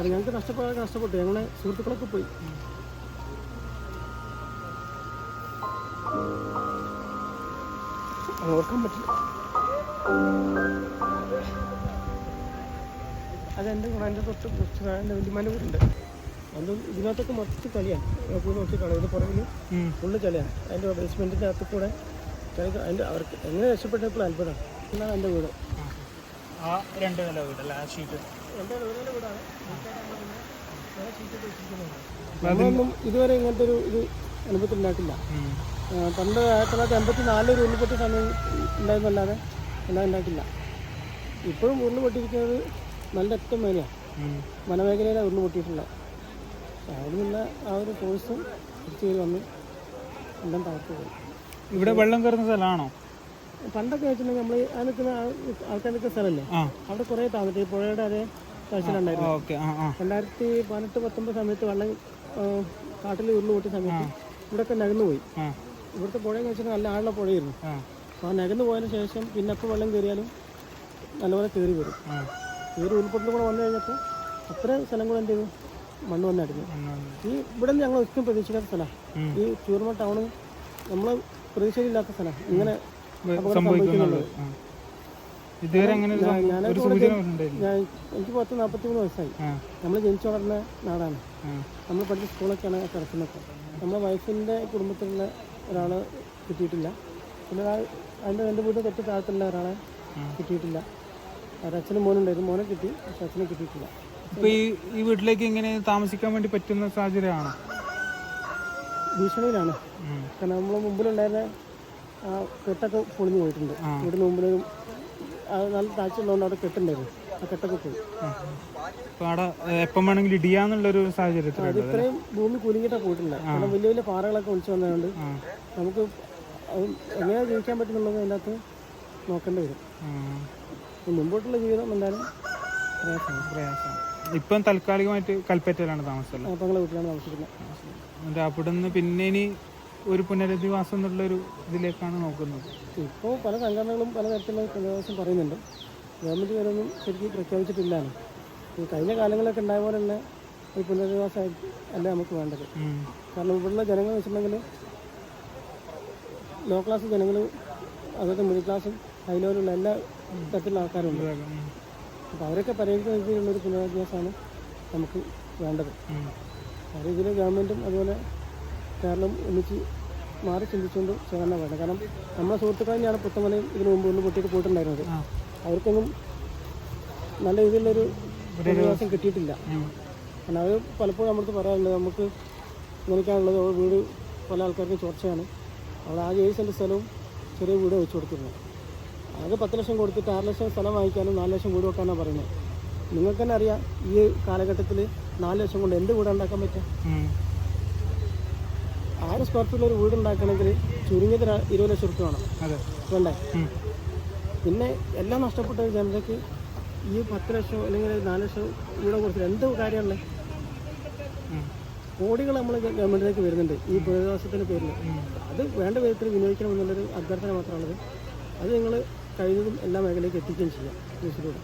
കാരണം ഞങ്ങൾക്ക് നഷ്ടപ്പെടാൻ നഷ്ടപ്പെട്ടു. ഞങ്ങളെ സുഹൃത്തുക്കളൊക്കെ പോയി. ഓർക്കാൻ പറ്റില്ല. അതെന്റെ ഗുണം എന്റെ തൊട്ട് കുറച്ച് എന്റെ വലിയമാന്റെ വീടുണ്ട്. അതും ഇതിനകത്തൊക്കെ മൊത്തത്തിൽ കളിയാണ്. പോയി നോക്കി കാണാം. ഇത് പുറകിൽ. ഫുള്ള് ചളിയാണ് അതിന്റെ ബേസ്മെന്റിന്റെ അകത്ത് കൂടെ അതിന്റെ അവർക്ക് എങ്ങനെ രക്ഷപ്പെട്ടപ്പോൾ അത്ഭുതം എന്നാണ് എന്റെ വീട്. ആ രണ്ട് നില വീടല്ലേ ആ ഷീറ്റ്. നമ്മളൊന്നും ഇതുവരെ ഇങ്ങനത്തെ ഒരു ഇത് അനുഭവത്തിൽ ഉണ്ടാക്കില്ല പണ്ട് ആയിരത്തി തൊള്ളായിരത്തി എൺപത്തി നാലിൽ ഒരു ഉരുൾപൊട്ടിയ സമയം ഉണ്ടായിരുന്നല്ലാതെ എല്ലാം ഉണ്ടാക്കില്ല ഇപ്പോഴും ഉരുൾ പൊട്ടിയിരിക്കുന്നത് നല്ല ഏറ്റവും മേലെയാണ് വനമേഖലയിലാണ് ഉരുൾ പൊട്ടിയിട്ടുള്ളത് അവിടെ നിന്ന് ആ ഒരു ഫോഴ്സും തിരിച്ചു വന്ന് എല്ലാം തകർത്ത് പോയി ഇവിടെ വെള്ളം കയറുന്ന സ്ഥലമാണോ? പണ്ടൊക്കെ വെച്ചിട്ടുണ്ടെങ്കിൽ നമ്മൾ ആ നിൽക്കുന്ന ആൾക്കാർ നിൽക്കുന്ന സ്ഥലമല്ലേ അവിടെ കുറേ താമസിച്ചു പുഴയുടെ അതേ കാഴ്ചയിലുണ്ടായിരുന്നു രണ്ടായിരത്തി പതിനെട്ട് പത്തൊമ്പത് സമയത്ത് വെള്ളം കാട്ടിൽ ഉരുൾ പൊട്ടിയ സമയത്ത് ഇവിടെയൊക്കെ നകന്നു പോയി. ഇവിടുത്തെ പുഴയെന്ന് വെച്ചിട്ടുണ്ടെങ്കിൽ നല്ല ആളുള്ള പുഴയായിരുന്നു. അപ്പോൾ ആ നകന്നു പോയതിന് ശേഷം പിന്നെ അപ്പോൾ വെള്ളം കയറിയാലും നല്ലപോലെ കയറി വരും. കയറി ഉരുൾപൊട്ടൽ കൂടെ വന്നു കഴിഞ്ഞപ്പോൾ അത്രയും സ്ഥലം കൂടെ എന്ത് ചെയ്തു? മണ്ണ് വന്നായിരുന്നു. ഈ ഇവിടെ നിന്ന് ഞങ്ങൾ ഒരിക്കലും പ്രതീക്ഷിക്കാത്ത സ്ഥലമാണ് ഈ ചൂർമ ടൗണ് നമ്മൾ പ്രതീക്ഷയില്ലാത്ത സ്ഥലമാണ് ഇങ്ങനെ സംഭവിക്കുന്നുള്ളത്. ഇതുവരെ അങ്ങനെ ഒരു സൂചന എനിക്ക് പത്ത് നാൽപ്പത്തി മൂന്ന് വയസ്സായി നമ്മൾ ജനിച്ചു വളർന്ന നാടാണ്. നമ്മൾ പഠിച്ച സ്കൂളൊക്കെയാണ് കിടക്കുന്നത് നമ്മുടെ വൈഫിന്റെ കുടുംബത്തിലുള്ള ഒരാൾ കിട്ടിയിട്ടില്ല. പിന്നെ അതിന്റെ രണ്ട് വീട് തൊട്ട് താഴത്തുള്ള ഒരാളെ കിട്ടിയിട്ടില്ല. അച്ഛനും മോനുണ്ടായിരുന്നു മോനെ കിട്ടി പക്ഷെ അച്ഛനെ കിട്ടിയിട്ടില്ല. ഇപ്പൊ ഈ ഈ വീട്ടിലേക്ക് ഇങ്ങനെ താമസിക്കാൻ വേണ്ടി പറ്റുന്ന സാഹചര്യമാണ്? ഭീഷണിയിലാണ്. കാരണം നമ്മൾ മുമ്പിലുണ്ടായിരുന്ന ആ കെട്ടൊക്കെ പൊളിഞ്ഞു പോയിട്ടുണ്ട്. വീടിന് മുമ്പിൽ നല്ല താഴ്ചയുള്ളതുകൊണ്ട് അവിടെ കെട്ടുണ്ടായിരുന്നു. ആ കെട്ടൊക്കെ പോയി. അവിടെ എപ്പം വേണമെങ്കിലും ഇടിയാന്നുള്ളൊരു സാഹചര്യത്തിൽ അത് ഇത്രയും ഭൂമി കുലുങ്ങിട്ടാ പോയിട്ടില്ല കാരണം വലിയ വലിയ പാറകളൊക്കെ ഒളിച്ചു വന്നതുകൊണ്ട് നമുക്ക് എങ്ങനെ എങ്ങനെയാണ് ജീവിക്കാൻ പറ്റുന്നുള്ളത് അതിന്റെ അകത്ത് നോക്കേണ്ടി വരും. മുമ്പോട്ടുള്ള ജീവിതം എന്തായാലും പ്രയാസമാണ്. ഇപ്പം താൽക്കാലികമായിട്ട് കൽപ്പറ്റയിലാണ് താമസം അപ്പോൾ ഞങ്ങളെ വീട്ടിലാണ് താമസിക്കുന്നത്. എന്നിട്ട് അവിടെ നിന്ന് പിന്നെ ഇനി ഒരു പുനരധിവാസം എന്നുള്ളൊരു ഇതിലേക്കാണ് നോക്കുന്നത്. ഇപ്പോൾ പല സംഘടനകളും പല തരത്തിലുള്ള പുനരധിവാസം പറയുന്നുണ്ട്. ഗവൺമെന്റ് ഇവരൊന്നും ശരിക്കും പ്രഖ്യാപിച്ചിട്ടില്ലാണ് ഈ കഴിഞ്ഞ കാലങ്ങളൊക്കെ ഉണ്ടായ പോലെ തന്നെ ഒരു പുനരധിവാസം അല്ല നമുക്ക് വേണ്ടത്. കാരണം ഇവിടെയുള്ള ജനങ്ങൾ വെച്ചിട്ടുണ്ടെങ്കിൽ ലോ ക്ലാസ് ജനങ്ങൾ അതൊക്കെ മിഡിൽ ക്ലാസ്സും ഹൈ ലെവലുള്ള എല്ലാ തരത്തിലുള്ള ആൾക്കാരുണ്ട്. അപ്പോൾ അവരൊക്കെ പരിഹരിക്കുന്ന രീതിയിലുള്ളൊരു പുനരധിവാസമാണ് നമുക്ക് വേണ്ടത്. അതേ ആ രീതിയിൽ ഗവൺമെന്റും അതുപോലെ കേരളം ഒന്നിച്ച് മാറി ചിന്തിച്ചുകൊണ്ട് ചെയ്യാൻ വേണം. കാരണം നമ്മുടെ സുഹൃത്തുക്കൾ തന്നെയാണ് പുത്തമലയും ഇതിന് മുമ്പ് ഒന്ന് പൊട്ടിയിട്ട് പോയിട്ടുണ്ടായിരുന്നത്. അവർക്കൊന്നും നല്ല രീതിയിലുള്ളൊരു പ്രതിഭാസം കിട്ടിയിട്ടില്ല. കാരണം അവർ പലപ്പോഴും നമ്മളടുത്ത് പറയാറുണ്ട്. നമുക്ക് ഇങ്ങനെയൊക്കെയാണുള്ളത് അവർ വീട് പല ആൾക്കാർക്ക് ചോർച്ചയാണ്. അവിടെ ആകെ ഏഴ് സെന്റ് സ്ഥലവും ചെറിയ വീട് വെച്ച് കൊടുത്തിരുന്നത്. ആകെ പത്ത് ലക്ഷം കൊടുത്തിട്ട് ആറ് ലക്ഷം സ്ഥലം വാങ്ങിക്കാനും നാല് ലക്ഷം വീട് വെക്കാനാണ് പറയുന്നത്. നിങ്ങൾക്ക് തന്നെ അറിയാം ഈ കാലഘട്ടത്തിൽ നാല് ലക്ഷം കൊണ്ട് എന്ത് വീട് ഉണ്ടാക്കാൻ പറ്റും ആയിരം സ്ക്വയർ ഫീറ്റിൽ ഒരു വീട് ഉണ്ടാക്കണമെങ്കിൽ ചുരുങ്ങിയത് ഒരു ഇരുപത് ലക്ഷം റുപ്യ വേണം. അതെ. വേണ്ടേ? പിന്നെ എല്ലാം നഷ്ടപ്പെട്ട ഒരു ജനതയ്ക്ക് ഈ പത്ത് ലക്ഷം അല്ലെങ്കിൽ നാല് ലക്ഷം വീടെ കൊടുത്തിട്ട് എന്ത് കാര്യമല്ലേ കോടികൾ നമ്മൾ ഗവൺമെന്റിലേക്ക് വരുന്നുണ്ട് ഈ പുനരധിവാസത്തിന്റെ പേരിൽ അത് വേണ്ട വിധത്തിൽ വിനിയോഗിക്കണം എന്നുള്ളൊരു അഭ്യർത്ഥന മാത്രമാണത്. അത് നിങ്ങൾ കഴിയുന്നതും എല്ലാ മേഖലയിലേക്ക് എത്തിക്കുകയും ചെയ്യാം. ന്യൂസിലൂടെ